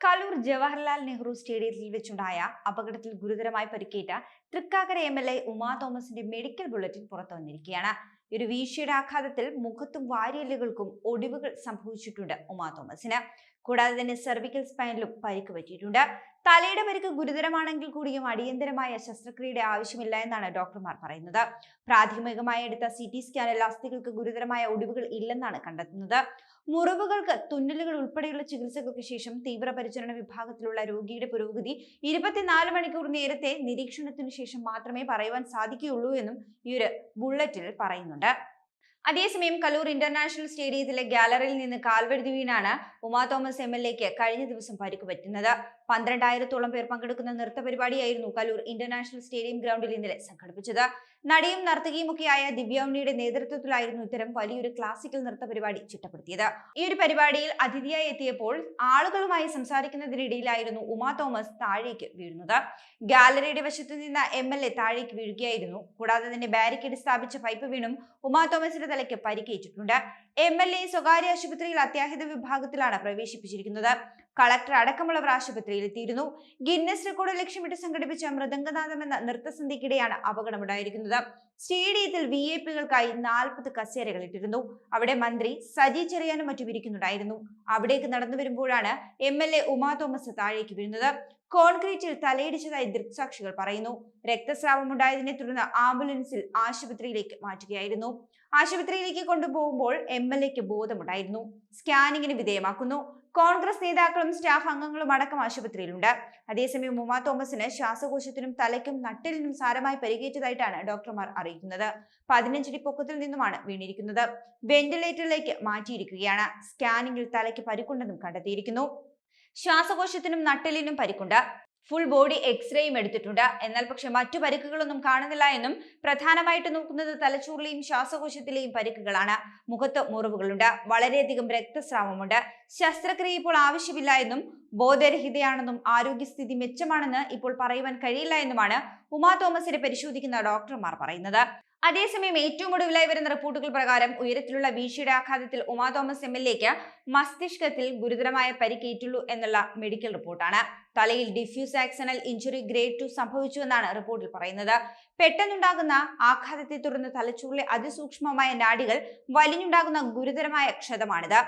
കലൂർ ജവഹർലാൽ നെഹ്റു സ്റ്റേഡിയത്തിൽ വെച്ചുണ്ടായ അപകടത്തിൽ ഗുരുതരമായി പരിക്കേറ്റ Thrikkakara M L A Uma തോമസിന്റെ മെഡിക്കൽ ബുള്ളറ്റിൻ പുറത്തു വന്നിരിക്കുകയാണ്. ഒരു വീഴ്ചയുടെ ആഘാതത്തിൽ മുഖത്തും വാരിയലുകൾക്കും ഒടിവുകൾ സംഭവിച്ചിട്ടുണ്ട് ഉമാ തോമസിന്. കൂടാതെ തന്നെ സെർവിക്കൽ സ്പൈനിലും പരിക്ക് പറ്റിയിട്ടുണ്ട്. തലയുടെ പരിക്ക് ഗുരുതരമാണെങ്കിൽ കൂടിയും അടിയന്തരമായ ശസ്ത്രക്രിയയുടെ ആവശ്യമില്ല എന്നാണ് ഡോക്ടർമാർ പറയുന്നത്. പ്രാഥമികമായി എടുത്ത സി ടി സ്കാനിൽ അസ്ഥികൾക്ക് ഗുരുതരമായ ഒടിവുകൾ ഇല്ലെന്നാണ് കണ്ടെത്തുന്നത്. മുറിവുകൾക്ക് തുന്നലുകൾ ഉൾപ്പെടെയുള്ള ചികിത്സകൾക്ക് ശേഷം തീവ്രപരിചരണ വിഭാഗത്തിലുള്ള രോഗിയുടെ പുരോഗതി ഇരുപത്തിനാല് മണിക്കൂർ നേരത്തെ നിരീക്ഷണത്തിനു ശേഷം മാത്രമേ പറയുവാൻ സാധിക്കുകയുള്ളൂ എന്നും ഈ ഒരു ബുള്ളറ്റിൽ പറയുന്നുണ്ട്. അതേസമയം കലൂർ ഇന്റർനാഷണൽ സ്റ്റേഡിയത്തിലെ ഗാലറിയിൽ നിന്ന് കാൽവെടുതി വീണാണ് ഉമാ തോമസ് എം എൽ എക്ക് കഴിഞ്ഞ ദിവസം പരിക്ക് പറ്റുന്നത്. പന്ത്രണ്ടായിരത്തോളം പേർ പങ്കെടുക്കുന്ന നൃത്ത പരിപാടിയായിരുന്നു കലൂർ ഇന്റർനാഷണൽ സ്റ്റേഡിയം ഗ്രൗണ്ടിൽ ഇന്നലെ സംഘടിപ്പിച്ചത്. നടിയും നർത്തകിയുമൊക്കെയായ ദിവ്യൗണിയുടെ നേതൃത്വത്തിലായിരുന്നു ഇത്തരം വലിയൊരു ക്ലാസിക്കൽ നൃത്ത പരിപാടി ചിട്ടപ്പെടുത്തിയത്. ഈ ഒരു പരിപാടിയിൽ അതിഥിയായി എത്തിയപ്പോൾ ആളുകളുമായി സംസാരിക്കുന്നതിനിടയിലായിരുന്നു ഉമാ തോമസ് താഴേക്ക് വീഴുന്നത്. ഗാലറിയുടെ വശത്തു നിന്ന് എം എൽ എ താഴേക്ക് വീഴുകയായിരുന്നു. കൂടാതെ തന്നെ ബാരിക്കേഡ് സ്ഥാപിച്ച പൈപ്പ് വീണും ഉമാ തോമസിന്റെ തലയ്ക്ക് പരിക്കേറ്റിട്ടുണ്ട്. എം എൽ എ സ്വകാര്യ ആശുപത്രിയിൽ അത്യാഹിത വിഭാഗത്തിലാണ് പ്രവേശിപ്പിച്ചിരിക്കുന്നത്. കളക്ടർ അടക്കമുള്ളവർ ആശുപത്രിയിൽ എത്തിയിരുന്നു ഗിന്നസ് റെക്കോർഡ് ലക്ഷ്യമിട്ട് സംഘടിപ്പിച്ച മൃദംഗനാഥം എന്ന നൃത്തസന്ധിക്കിടെയാണ് അപകടമുണ്ടായിരിക്കുന്നത് സ്റ്റേഡിയത്തിൽ വി ഐ പികൾക്കായി നാൽപ്പത് കസേരകൾ ഇട്ടിരുന്നു. അവിടെ മന്ത്രി സജി ചെറിയാനും മറ്റും ഇരിക്കുന്നുണ്ടായിരുന്നു. അവിടേക്ക് നടന്നു വരുമ്പോഴാണ് M L A Uma Thomas താഴേക്ക് വീഴുന്നത്. കോൺക്രീറ്റിൽ തലയിടിച്ചതായി ദൃക്സാക്ഷികൾ പറയുന്നു. രക്തസ്രാവമുണ്ടായതിനെ തുടർന്ന് ആംബുലൻസിൽ ആശുപത്രിയിലേക്ക് മാറ്റുകയായിരുന്നു. ആശുപത്രിയിലേക്ക് കൊണ്ടുപോകുമ്പോൾ എം എൽ എക്ക് ബോധമുണ്ടായിരുന്നു. സ്കാനിങ്ങിന് വിധേയമാക്കുന്നു. കോൺഗ്രസ് നേതാക്കളും സ്റ്റാഫ് അംഗങ്ങളും അടക്കം ആശുപത്രിയിലുണ്ട്. അതേസമയം ഉമ തോമസിന് ശ്വാസകോശത്തിനും തലയ്ക്കും നട്ടിലിനും സാരമായി പരിക്കേറ്റതായിട്ടാണ് ഡോക്ടർമാർ അറിയിക്കുന്നത്. പതിനഞ്ചടി പൊക്കത്തിൽ നിന്നുമാണ് വീണിരിക്കുന്നത്. വെന്റിലേറ്ററിലേക്ക് മാറ്റിയിരിക്കുകയാണ്. സ്കാനിങ്ങിൽ തലയ്ക്ക് പരിക്കുണ്ടെന്നും കണ്ടെത്തിയിരിക്കുന്നു. ശ്വാസകോശത്തിനും നട്ടിലിനും പരിക്കുണ്ട്. ഫുൾ ബോഡി എക്സ്റേയും എടുത്തിട്ടുണ്ട്. എന്നാൽ പക്ഷെ മറ്റു പരിക്കുകളൊന്നും കാണുന്നില്ല എന്നും പ്രധാനമായിട്ട് നോക്കുന്നത് തലച്ചോറിലെയും ശ്വാസകോശത്തിലെയും പരിക്കുകളാണ്. മുഖത്ത് മുറിവുകളുണ്ട്. വളരെയധികം രക്തസ്രാവമുണ്ട്. ശസ്ത്രക്രിയ ഇപ്പോൾ ആവശ്യമില്ല എന്നും ബോധരഹിതയാണെന്നും ആരോഗ്യസ്ഥിതി മെച്ചമാണെന്ന് ഇപ്പോൾ പറയുവാൻ കഴിയില്ല എന്നുമാണ് ഉമാ തോമസിനെ പരിശോധിക്കുന്ന ഡോക്ടർമാർ പറയുന്നത്. അതേസമയം ഏറ്റവും ഒടുവിലായി വരുന്ന റിപ്പോർട്ടുകൾ പ്രകാരം ഉയരത്തിലുള്ള വീഴ്ചയുടെ ആഘാതത്തിൽ ഉമാ തോമസ് എം എൽ എക്ക് മസ്തിഷ്കത്തിൽ ഗുരുതരമായ പരിക്കേറ്റുള്ളൂ എന്നുള്ള മെഡിക്കൽ റിപ്പോർട്ടാണ് തലയിൽ diffuse axonal injury grade two സംഭവിച്ചു എന്നാണ് റിപ്പോർട്ടിൽ പറയുന്നത്. പെട്ടെന്നുണ്ടാകുന്ന ആഘാതത്തെ തുടർന്ന് തലച്ചോറിലെ അതിസൂക്ഷ്മമായ നാഡികൾ വലിഞ്ഞുണ്ടാകുന്ന ഗുരുതരമായ ക്ഷതമാണിത്.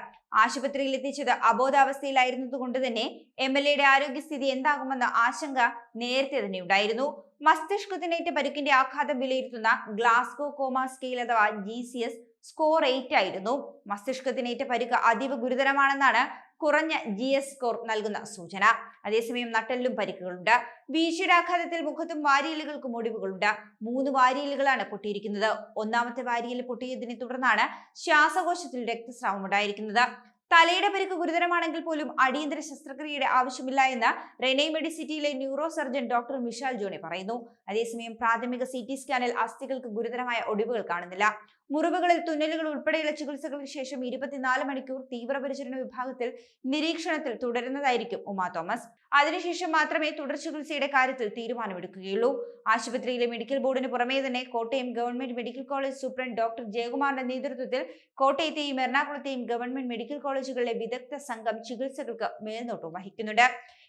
ആശുപത്രിയിൽ എത്തിച്ചത് അബോധാവസ്ഥയിലായിരുന്നതുകൊണ്ട് തന്നെ എം എൽ എയുടെ ആരോഗ്യസ്ഥിതി എന്താകുമെന്ന ആശങ്ക നേരത്തെ തന്നെ ഉണ്ടായിരുന്നു. മസ്തിഷ്കത്തിനേറ്റ പരുക്കിന്റെ ആഘാതം വിലയിരുത്തുന്ന ഗ്ലാസ്കോ കോമ സ്കെയിൽ അഥവാ G C S score eight ആയിരുന്നു. മസ്തിഷ്കത്തിനേറ്റ പരുക്ക് അതീവ ഗുരുതരമാണെന്നാണ് കുറഞ്ഞ ജി എസ് സ്കോർ നൽകുന്ന സൂചന. അതേസമയം നട്ടലിലും പരിക്കുകളുണ്ട്. വീഴ്ചയുടെ മുഖത്തും വാരിയലുകൾക്കും ഒടിവുകളുണ്ട്. മൂന്ന് വാരിയലുകളാണ് പൊട്ടിയിരിക്കുന്നത്. ഒന്നാമത്തെ വാരിയൽ പൊട്ടിയതിനെ തുടർന്നാണ് ശ്വാസകോശത്തിൽ രക്തസ്രാവം ഉണ്ടായിരിക്കുന്നത്. തലയുടെ പരിക്ക് ഗുരുതരമാണെങ്കിൽ പോലും അടിയന്തര ശസ്ത്രക്രിയയുടെ ആവശ്യമില്ല എന്ന് Renai മെഡിസിറ്റിയിലെ neuro surgeon doctor Mishal Johny പറയുന്നു. അതേസമയം പ്രാഥമിക സി സ്കാനിൽ അസ്ഥികൾക്ക് ഗുരുതരമായ ഒടിവുകൾ കാണുന്നില്ല. മുറിവുകളിൽ തുന്നലുകൾ ഉൾപ്പെടെയുള്ള ചികിത്സകൾക്ക് ശേഷം ഇരുപത്തിനാല് മണിക്കൂർ തീവ്രപരിചരണ വിഭാഗത്തിൽ നിരീക്ഷണത്തിൽ തുടരുന്നതായിരിക്കും ഉമാ തോമസ്. അതിനുശേഷം മാത്രമേ തുടർ ചികിത്സയുടെ കാര്യത്തിൽ തീരുമാനമെടുക്കുകയുള്ളൂ. ആശുപത്രിയിലെ മെഡിക്കൽ ബോർഡിന് പുറമേ തന്നെ Kottayam government medical college superintendent doctor ജയകുമാറിന്റെ നേതൃത്വത്തിൽ കോട്ടയത്തെയും എറണാകുളത്തെയും ഗവൺമെന്റ് മെഡിക്കൽ കോളേജുകളിലെ വിദഗ്ധ സംഘം ചികിത്സകൾക്ക് മേൽനോട്ടം വഹിക്കുന്നുണ്ട്.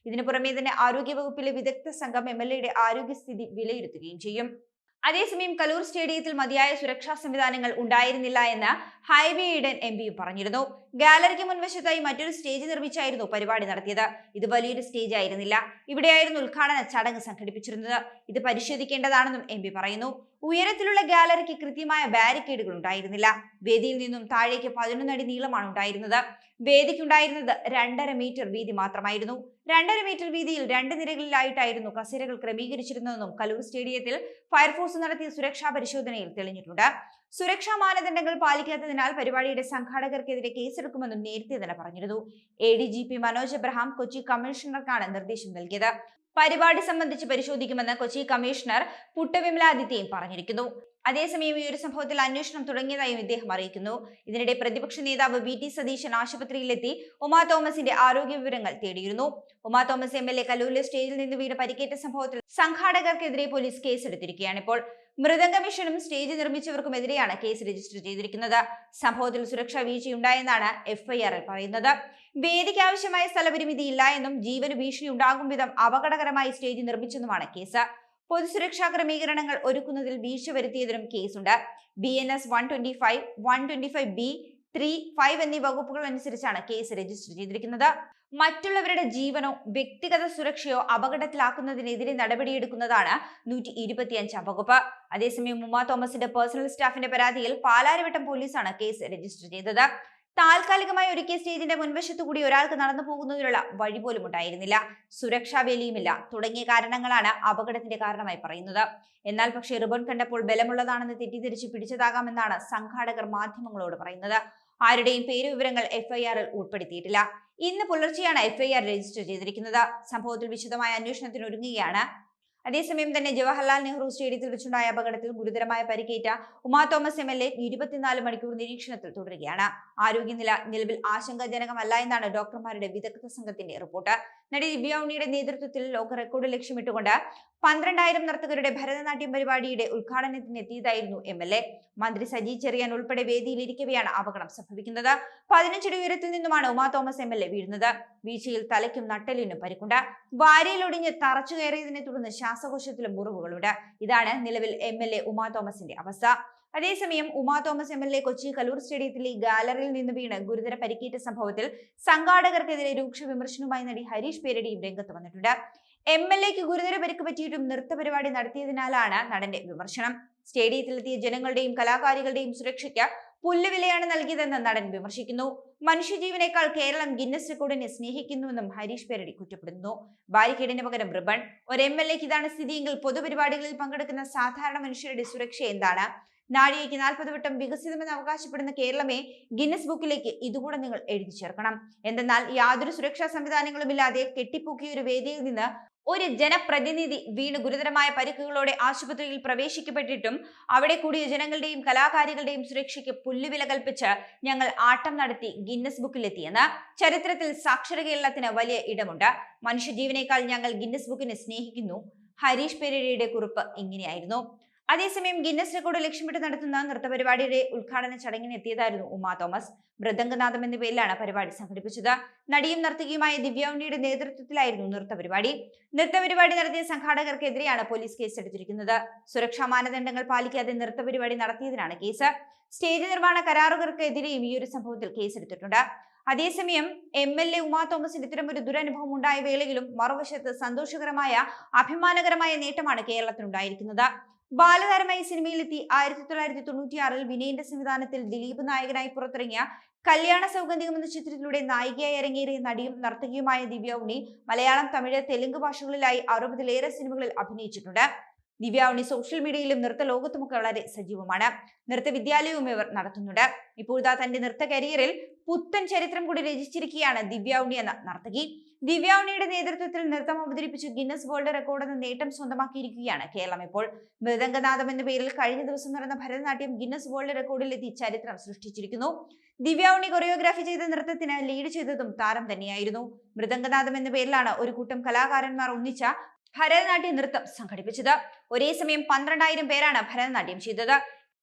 ഇതിനു പുറമേ തന്നെ ആരോഗ്യവകുപ്പിലെ വിദഗ്ധ സംഘം എം എൽ എയുടെ ആരോഗ്യസ്ഥിതി വിലയിരുത്തുകയും ചെയ്യും. അതേസമയം കലൂർ സ്റ്റേഡിയത്തിൽ മതിയായ സുരക്ഷാ സംവിധാനങ്ങൾ ഉണ്ടായിരുന്നില്ല എന്ന് ഹൈവേ ഈഡൻ എം പിയും പറഞ്ഞിരുന്നു. ഗാലറിക്ക് മുൻവശത്തായി മറ്റൊരു സ്റ്റേജ് നിർമ്മിച്ചായിരുന്നു പരിപാടി നടത്തിയത്. ഇത് വലിയൊരു സ്റ്റേജ് ആയിരുന്നില്ല. ഇവിടെയായിരുന്നു ഉദ്ഘാടന ചടങ്ങ് സംഘടിപ്പിച്ചിരുന്നത്. ഇത് പരിശോധിക്കേണ്ടതാണെന്നും എം പറയുന്നു. ഉയരത്തിലുള്ള ഗാലറിക്ക് കൃത്യമായ ബാരിക്കേഡുകൾ ഉണ്ടായിരുന്നില്ല. വേദിയിൽ നിന്നും താഴേക്ക് പതിനൊന്നടി നീളമാണ് ഉണ്ടായിരുന്നത്. വേദിക്കുണ്ടായിരുന്നത് രണ്ടര മീറ്റർ വീതി മാത്രമായിരുന്നു. രണ്ടര മീറ്റർ വീതിയിൽ രണ്ട് നിരകളിലായിട്ടായിരുന്നു കസേരകൾ ക്രമീകരിച്ചിരുന്നതെന്നും കലൂർ സ്റ്റേഡിയത്തിൽ ഫയർഫോഴ്സ് നടത്തിയ സുരക്ഷാ പരിശോധനയിൽ തെളിഞ്ഞിട്ടുണ്ട്. സുരക്ഷാ മാനദണ്ഡങ്ങൾ പാലിക്കാത്തതിനാൽ പരിപാടിയുടെ സംഘാടകർക്കെതിരെ കേസെടുക്കുമെന്നും നേരത്തെ തന്നെ പറഞ്ഞിരുന്നു. A D G P Manoj Abraham Kochi കമ്മീഷണർക്കാണ് നിർദ്ദേശം നൽകിയത്. പരിപാടി സംബന്ധിച്ച് പരിശോധിക്കുമെന്ന് കൊച്ചി കമ്മീഷണർ പുട്ടവിമലാദിത്യയും പറഞ്ഞിരിക്കുന്നു. അതേസമയം ഈ ഒരു സംഭവത്തിൽ അന്വേഷണം തുടങ്ങിയതായും ഇദ്ദേഹം അറിയിക്കുന്നു. ഇതിനിടെ പ്രതിപക്ഷ നേതാവ് വി ടി സതീശൻ ആശുപത്രിയിലെത്തി ഉമാ തോമസിന്റെ ആരോഗ്യ വിവരങ്ങൾ തേടിയിരുന്നു. Uma Thomas M L A കലൂരിലെ സ്റ്റേജിൽ നിന്ന് വീണ് പരിക്കേറ്റ സംഭവത്തിൽ സംഘാടകർക്കെതിരെ പോലീസ് കേസെടുത്തിരിക്കുകയാണ് ഇപ്പോൾ മൃദംഗ മിഷനും സ്റ്റേജ് നിർമ്മിച്ചവർക്കുമെതിരെയാണ് കേസ് രജിസ്റ്റർ ചെയ്തിരിക്കുന്നത്. സംഭവത്തിൽ സുരക്ഷാ വീഴ്ചയുണ്ടായെന്നാണ് എഫ്ഐആറിൽ പറയുന്നത്. വേദിക്ക് ആവശ്യമായ സ്ഥലപരിമിതി ഇല്ല എന്നും ജീവന് ഭീഷണി ഉണ്ടാകും വിധം അപകടകരമായി സ്റ്റേജ് നിർമ്മിച്ചെന്നുമാണ് കേസ്. പൊതുസുരക്ഷാ ക്രമീകരണങ്ങൾ ഒരുക്കുന്നതിൽ വീഴ്ച വരുത്തിയതിനും കേസുണ്ട്. B N S one twenty five one twenty five B three five എന്നീ വകുപ്പുകൾ അനുസരിച്ചാണ് കേസ് രജിസ്റ്റർ ചെയ്തിരിക്കുന്നത്. മറ്റുള്ളവരുടെ ജീവനോ വ്യക്തിഗത സുരക്ഷയോ അപകടത്തിലാക്കുന്നതിനെതിരെ നടപടിയെടുക്കുന്നതാണ് നൂറ്റി ഇരുപത്തിയഞ്ചാം വകുപ്പ്. അതേസമയം ഉമ്മ തോമസിന്റെ പേഴ്സണൽ സ്റ്റാഫിന്റെ പരാതിയിൽ പാലാരിവട്ടം പോലീസാണ് കേസ് രജിസ്റ്റർ ചെയ്തത്. താൽക്കാലികമായി ഒരുക്കിയ സ്റ്റേജിന്റെ മുൻവശത്തു കൂടി ഒരാൾക്ക് നടന്നു പോകുന്നതിനുള്ള വഴി പോലും ഉണ്ടായിരുന്നില്ല. സുരക്ഷാ വേലിയുമില്ല. തുടങ്ങിയ കാരണങ്ങളാണ് അപകടത്തിന്റെ കാരണമായി പറയുന്നത്. എന്നാൽ പക്ഷേ റിബൺ കണ്ടപ്പോൾ ബലമുള്ളതാണെന്ന് തെറ്റിദ്ധരിച്ച് പിടിച്ചതാകാമെന്നാണ് സംഘാടകർ മാധ്യമങ്ങളോട് പറയുന്നത്. ആരുടെയും പേരുവിവരങ്ങൾ എഫ്ഐആറിൽ ഉൾപ്പെടുത്തിയിട്ടില്ല. ഇന്ന് പുലർച്ചെയാണ് എഫ്ഐആർ രജിസ്റ്റർ ചെയ്തിരിക്കുന്നത്. സംഭവത്തിൽ വിശദമായ അന്വേഷണത്തിന് ഒരുങ്ങുകയാണ് അതേസമയം തന്നെ ജവഹർലാൽ നെഹ്റു സ്റ്റേഡിയത്തിൽ വെച്ചുണ്ടായ അപകടത്തിൽ ഗുരുതരമായ പരിക്കേറ്റ Uma Thomas M L A ഇരുപത്തിനാല് മണിക്കൂർ നിരീക്ഷണത്തിൽ തുടരുകയാണ്. ആരോഗ്യനില നിലവിൽ ആശങ്കാജനകമല്ല എന്നാണ് ഡോക്ടർമാരുടെ വിദഗ്ധ സംഘത്തിന്റെ റിപ്പോർട്ട്. നടി ദിവ്യ ഉണ്ണിയുടെ നേതൃത്വത്തിൽ ലോക റെക്കോർഡ് ലക്ഷ്യമിട്ടുകൊണ്ട് പന്ത്രണ്ടായിരം നർത്തകരുടെ ഭരതനാട്യം പരിപാടിയുടെ ഉദ്ഘാടനത്തിന് എത്തിയതായിരുന്നു എം എൽ എ. മന്ത്രി സജി ചെറിയാൻ ഉൾപ്പെടെ വേദിയിലിരിക്കവെയാണ് അപകടം സംഭവിക്കുന്നത്. പതിനഞ്ചടി ഉയരത്തിൽ നിന്നുമാണ് Uma Thomas M L A വീഴുന്നത്. വീഴ്ചയിൽ തലയ്ക്കും നട്ടലിനും പരിക്കുണ്ട്. വാരിയിലൊടിഞ്ഞ് തറച്ചു കയറിയതിനെ തുടർന്ന് ശ്വാസകോശത്തിലും മുറിവുകളുണ്ട്. ഇതാണ് നിലവിൽ എം എൽ എ ഉമാ തോമസിന്റെ അവസ്ഥ. അതേസമയം Uma Thomas M L A Kochi Kaloor സ്റ്റേഡിയത്തിലെ ഗാലറിയിൽ നിന്ന് വീണ് ഗുരുതര പരിക്കേറ്റ സംഭവത്തിൽ സംഘാടകർക്കെതിരെ രൂക്ഷ വിമർശനവുമായി നടി ഹരീഷ് പേരടിയും രംഗത്ത് വന്നിട്ടുണ്ട്. എം എൽ എക്ക് ഗുരുതര പരിക്ക് പറ്റിയിട്ടും നൃത്ത പരിപാടി നടത്തിയതിനാലാണ് നടന്റെ വിമർശനം. സ്റ്റേഡിയത്തിലെത്തിയ ജനങ്ങളുടെയും കലാകാരികളുടെയും സുരക്ഷയ്ക്ക് പുല്ലുവിലയാണ് നൽകിയതെന്ന് നടൻ വിമർശിക്കുന്നു. മനുഷ്യജീവനേക്കാൾ കേരളം ഗിന്നസ് റെക്കോർഡിനെ സ്നേഹിക്കുന്നുവെന്നും ഹരീഷ് പേരടി കുറ്റപ്പെടുന്നു ബാരിക്കേഡിന് പകരം റിബൺ. ഒരു എം എൽ എക്ക് ഇതാണ് സ്ഥിതിയെങ്കിൽ പൊതുപരിപാടികളിൽ പങ്കെടുക്കുന്ന സാധാരണ മനുഷ്യരുടെ സുരക്ഷ എന്താണ്? നാഴികയ്ക്ക് നാൽപ്പത് വട്ടം വികസിതമെന്ന് അവകാശപ്പെടുന്ന കേരളമേ ഗിന്നസ് ബുക്കിലേക്ക് ഇതുകൂടെ നിങ്ങൾ എഴുതി ചേർക്കണം. എന്തെന്നാൽ യാതൊരു സുരക്ഷാ സംവിധാനങ്ങളുമില്ലാതെ കെട്ടിപ്പൊക്കിയ ഒരു വേദിയിൽ നിന്ന് ഒരു ജനപ്രതിനിധി വീണ് ഗുരുതരമായ പരിക്കുകളോടെ ആശുപത്രിയിൽ പ്രവേശിക്കപ്പെട്ടിട്ടും അവിടെ കൂടിയ ജനങ്ങളുടെയും കലാകാരികളുടെയും സുരക്ഷയ്ക്ക് പുല്ലുവില കൽപ്പിച്ച് ഞങ്ങൾ ആട്ടം നടത്തി ഗിന്നസ് ബുക്കിലെത്തിയെന്ന് ചരിത്രത്തിൽ സാക്ഷര കേരളത്തിന് വലിയ ഇടമുണ്ട്. മനുഷ്യജീവനേക്കാൾ ഞങ്ങൾ ഗിന്നസ് ബുക്കിനെ സ്നേഹിക്കുന്നു. ഹരീഷ് പെരേരയുടെ കുറിപ്പ് ഇങ്ങനെയായിരുന്നു. അതേസമയം ഗിന്നസ് റെക്കോർഡ് ലക്ഷ്യമിട്ട് നടത്തുന്ന നൃത്തപരിപാടിയുടെ ഉദ്ഘാടന ചടങ്ങിന് എത്തിയതായിരുന്നു ഉമാ തോമസ്. മൃദംഗനാഥം എന്ന പേരിലാണ് പരിപാടി സംഘടിപ്പിച്ചത്. നടിയും നർത്തകിയുമായ ദിവ്യ ഉണ്ണിയുടെ നേതൃത്വത്തിലായിരുന്നു നൃത്തപരിപാടി. നൃത്തപരിപാടി നടത്തിയ സംഘാടകർക്കെതിരെയാണ് പോലീസ് കേസെടുത്തിരിക്കുന്നത്. സുരക്ഷാ മാനദണ്ഡങ്ങൾ പാലിക്കാതെ നൃത്തപരിപാടി നടത്തിയതിനാണ് കേസ്. സ്റ്റേജ് നിർമ്മാണ കരാറുകൾക്കെതിരെയും ഈ ഒരു സംഭവത്തിൽ കേസെടുത്തിട്ടുണ്ട്. അതേസമയം എം എൽ എ ഉമാ തോമസിന് ഇത്തരം ഒരു ദുരനുഭവം ഉണ്ടായ വേളയിലും മറുവശത്ത് സന്തോഷകരമായ അഭിമാനകരമായ നേട്ടമാണ് കേരളത്തിനുണ്ടായിരിക്കുന്നത്. ബാലതാരമായി സിനിമയിലെത്തി. ആയിരത്തി തൊള്ളായിരത്തി തൊണ്ണൂറ്റിയാറിൽ വിനയന്റെ സംവിധാനത്തിൽ ദിലീപ് നായകനായി പുറത്തിറങ്ങിയ കല്യാണ സൗഗന്ധികം എന്ന ചിത്രത്തിലൂടെ നായികയായി ഇറങ്ങിയ നടിയും നർത്തകിയുമായ ദിവ്യ മലയാളം തമിഴ് തെലുങ്ക് ഭാഷകളിലായി അറുപതിലേറെ സിനിമകളിൽ അഭിനയിച്ചിട്ടുണ്ട്. ദിവ്യ സോഷ്യൽ മീഡിയയിലും നൃത്ത ലോകത്തുമൊക്കെ വളരെ സജീവമാണ്. നൃത്ത വിദ്യാലയവും ഇവർ നടത്തുന്നുണ്ട്. ഇപ്പോഴത്തെ തന്റെ നൃത്ത കരിയറിൽ പുത്തൻ ചരിത്രം കൂടി രചിച്ചിരിക്കുകയാണ് ദിവ്യ എന്ന നർത്തകി. ദിവ്യ ഉണ്ണിയുടെ നേതൃത്വത്തിൽ നൃത്തം അവതരിപ്പിച്ച് ഗിന്നസ് വേൾഡ് റെക്കോർഡ് എന്ന നേട്ടം സ്വന്തമാക്കിയിരിക്കുകയാണ്. കേരളം ഇപ്പോൾ മൃദംഗനാഥം എന്ന പേരിൽ കഴിഞ്ഞ ദിവസം നടന്ന ഭരതനാട്യം ഗിന്നസ് വേൾഡ് റെക്കോർഡിൽ എത്തി ചരിത്രം സൃഷ്ടിച്ചിരിക്കുന്നു. ദിവ്യ ഉണ്ണി കൊറിയോഗ്രാഫി ചെയ്ത നൃത്തത്തിന് ലീഡ് ചെയ്തതും താരം തന്നെയായിരുന്നു. മൃദംഗനാഥം എന്ന പേരിലാണ് ഒരു കൂട്ടം കലാകാരന്മാർ ഒന്നിച്ച ഭരതനാട്യ നൃത്തം സംഘടിപ്പിച്ചത്. ഒരേ സമയം പന്ത്രണ്ടായിരം പേരാണ് ഭരതനാട്യം ചെയ്തത്.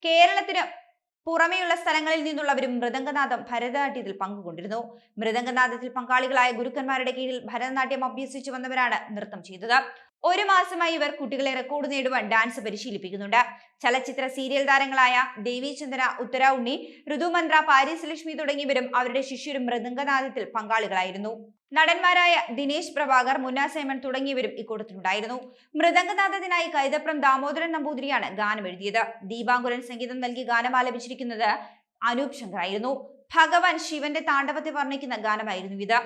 കേരളത്തിന് പുറമെയുള്ള സ്ഥലങ്ങളിൽ നിന്നുള്ളവരും മൃദംഗനാഥം ഭരതനാട്യത്തിൽ പങ്കുകൊണ്ടിരുന്നു. മൃദംഗനാഥത്തിൽ പങ്കാളികളായ ഗുരുക്കന്മാരുടെ കീഴിൽ ഭരതനാട്യം അഭ്യസിച്ചു വന്നവരാണ് നൃത്തം ചെയ്തത്. ഒരു മാസമായി ഇവർ കുട്ടികളെ റെക്കോർഡ് നേടുവാൻ ഡാൻസ് പരിശീലിപ്പിക്കുന്നുണ്ട്. ചലച്ചിത്ര സീരിയൽ താരങ്ങളായ ദേവീചന്ദ്ര ഉത്തര ഉണ്ണി ഋതുമന്ത്ര പാരീസ് ലക്ഷ്മി തുടങ്ങിയവരും അവരുടെ ശിഷ്യരും മൃദംഗനാഥത്തിൽ പങ്കാളികളായിരുന്നു. നടന്മാരായ ദിനേശ് പ്രഭാകർ മുന്ന സേമൻ തുടങ്ങിയവരും ഇക്കൂട്ടത്തിലുണ്ടായിരുന്നു. മൃദംഗനാഥത്തിനായി കൈതപ്രം ദാമോദരൻ നമ്പൂതിരിയാണ് ഗാനം എഴുതിയത് ദീപാങ്കുരൻ സംഗീതം നൽകി ഗാനം ആലപിച്ചിരിക്കുന്നത് അനൂപ് ശങ്കർ ആയിരുന്നു ഭഗവാൻ ശിവന്റെ താണ്ഡവത്തെ വർണിക്കുന്ന ഗാനമായിരുന്നു ഇത്.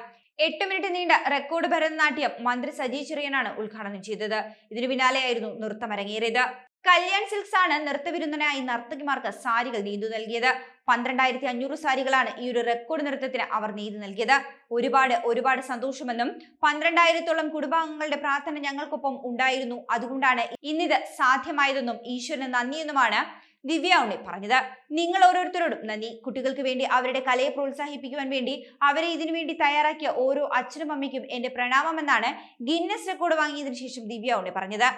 എട്ട് മിനിറ്റ് നീണ്ട റെക്കോർഡ് ഭരതനാട്യം മന്ത്രി സജി ചെറിയനാണ് ഉദ്ഘാടനം ചെയ്തത്. ഇതിനു പിന്നാലെയായിരുന്നു നൃത്തം അരങ്ങേറിയത് കല്യാൺ സിൽക്സ് ആണ് നൃത്തവിരുന്നനായി നർത്തകിമാർക്ക് സാരികൾ നീതു നൽകിയത്. പന്ത്രണ്ടായിരത്തി അഞ്ഞൂറ് സാരികളാണ് ഈ ഒരു റെക്കോർഡ് നൃത്തത്തിന് അവർ നീതി നൽകിയത്. ഒരുപാട് ഒരുപാട് സന്തോഷമെന്നും പന്ത്രണ്ടായിരത്തോളം കുടുംബാംഗങ്ങളുടെ പ്രാർത്ഥന ഞങ്ങൾക്കൊപ്പം ഉണ്ടായിരുന്നു. അതുകൊണ്ടാണ് ഇന്നിത് സാധ്യമായതെന്നും ഈശ്വരന് നന്ദിയെന്നുമാണ് ദിവ്യ ഉണ്ണി പറഞ്ഞത്. നിങ്ങൾ ഓരോരുത്തരോടും നന്ദി. കുട്ടികൾക്ക് വേണ്ടി അവരുടെ കലയെ പ്രോത്സാഹിപ്പിക്കുവാൻ വേണ്ടി അവരെ ഇതിനു വേണ്ടി തയ്യാറാക്കിയ ഓരോ അച്ഛനും അമ്മയ്ക്കും എന്റെ പ്രണാമമെന്നാണ് ഗിന്നസ് റെക്കോർഡ് വാങ്ങിയതിനു ശേഷം ദിവ്യ ഉണ്ണി പറഞ്ഞത്.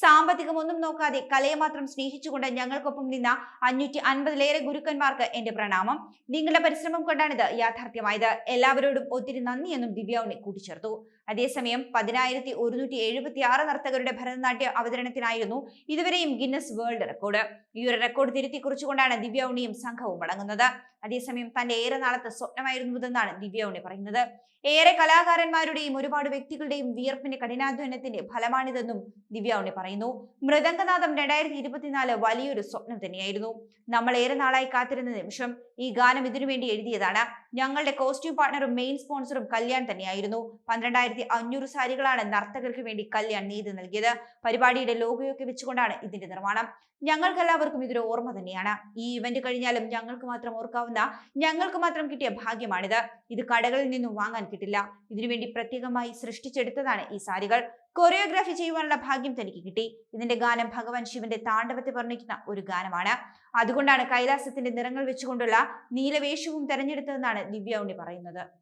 സാമ്പത്തികമൊന്നും നോക്കാതെ കലയെ മാത്രം സ്നേഹിച്ചുകൊണ്ട് ഞങ്ങൾക്കൊപ്പം നിന്ന അഞ്ഞൂറ്റി അൻപതിലേറെ ഗുരുക്കന്മാർക്ക് എന്റെ പ്രണാമം. നിങ്ങളുടെ പരിശ്രമം കൊണ്ടാണിത് യാഥാർത്ഥ്യമായത്. എല്ലാവരോടും ഒത്തിരി നന്ദിയെന്നും ദിവ്യ ഉണ്ണി കൂട്ടിച്ചേർത്തു. അതേസമയം പതിനായിരത്തി ഒരുന്നൂറ്റി എഴുപത്തി ആറ് നർത്തകരുടെ ഭരതനാട്യ അവതരണത്തിനായിരുന്നു ഇതുവരെയും ഗിന്നസ് വേൾഡ് റെക്കോർഡ്. ഈ ഒരു റെക്കോർഡ് തിരുത്തി കുറിച്ചുകൊണ്ടാണ് ദിവ്യ സംഘവും മടങ്ങുന്നത് അതേസമയം തന്റെ ഏറെ നാളത്തെ സ്വപ്നമായിരുന്നു ഇതെന്നാണ് ദിവ്യ പറയുന്നത്. ഏറെ കലാകാരന്മാരുടെയും ഒരുപാട് വ്യക്തികളുടെയും വിയർപ്പിന്റെ കഠിനാധ്വാനത്തിന്റെ ഫലമാണിതെന്നും ദിവ്യ പറയുന്നു. മൃദംഗനാഥം രണ്ടായിരത്തി ഇരുപത്തിനാല് വലിയൊരു സ്വപ്നം തന്നെയായിരുന്നു. നമ്മൾ ഏറെ നാളായി കാത്തിരുന്ന നിമിഷം ഈ ഗാനം ഇതിനുവേണ്ടി എഴുതിയതാണ്. ഞങ്ങളുടെ കോസ്റ്റ്യൂം പാർട്ണറും മെയിൻ സ്പോൺസറും കല്യാൺ തന്നെയായിരുന്നു. പന്ത്രണ്ടായിരത്തി അഞ്ഞൂറ് സാരികളാണ് നർത്തകർക്ക് വേണ്ടി കല്യാൺ നെയ്ത് നൽകിയത്. പരിപാടിയുടെ ലോഗോയൊക്കെ വെച്ചുകൊണ്ടാണ് ഇതിന്റെ നിർമ്മാണം. ഞങ്ങൾക്കെല്ലാവർക്കും ഇതൊരു ഓർമ്മ തന്നെയാണ്. ഈ ഇവന്റ് കഴിഞ്ഞാലും ഞങ്ങൾക്ക് മാത്രം ഓർക്കാവുന്ന ഞങ്ങൾക്ക് മാത്രം കിട്ടിയ ഭാഗ്യമാണിത്. ഇത് കടകളിൽ നിന്നും വാങ്ങാൻ കിട്ടില്ല. ഇതിനുവേണ്ടി പ്രത്യേകമായി സൃഷ്ടിച്ചെടുത്തതാണ് ഈ സാരികൾ. കൊറിയോഗ്രാഫി ചെയ്യുവാനുള്ള ഭാഗ്യം തനിക്ക് കിട്ടി. ഇതിന്റെ ഗാനം ഭഗവാൻ ശിവന്റെ താണ്ഡവത്തെ വർണിക്കുന്ന ഒരു ഗാനമാണ്. അതുകൊണ്ടാണ് കൈലാസത്തിന്റെ നിറങ്ങൾ വെച്ചുകൊണ്ടുള്ള നീലവേഷവും തെരഞ്ഞെടുത്തതെന്നാണ് ദിവ്യ ഉണ്ണി പറയുന്നത്.